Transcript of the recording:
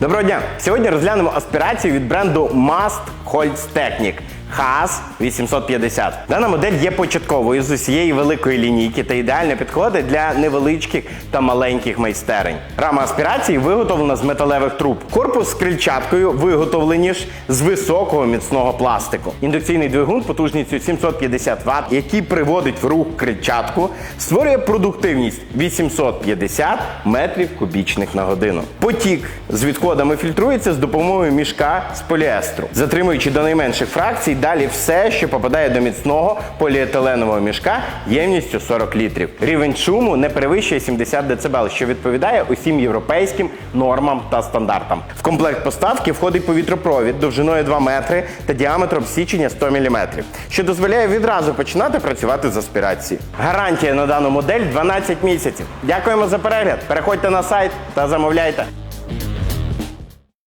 Доброго дня! Сьогодні розглянемо аспірацію від бренду Must Holz Technic. ХАС 850. Дана модель є початковою з усієї великої лінійки та ідеально підходить для невеличких та маленьких майстерень. Рама аспірації виготовлена з металевих труб. Корпус з крильчаткою виготовлені ж з високого міцного пластику. Індукційний двигун потужністю 750 Вт, який приводить в рух крильчатку, створює продуктивність 850 метрів кубічних на годину. Потік з відходами фільтрується з допомогою мішка з поліестру, затримуючи до найменших фракцій далі все, що попадає до міцного поліетиленового мішка ємністю 40 літрів. Рівень шуму не перевищує 70 дБ, що відповідає усім європейським нормам та стандартам. В комплект поставки входить повітропровід довжиною 2 метри та діаметром січення 100 мм, що дозволяє відразу починати працювати з аспірації. Гарантія на дану модель 12 місяців. Дякуємо за перегляд. Переходьте на сайт та замовляйте.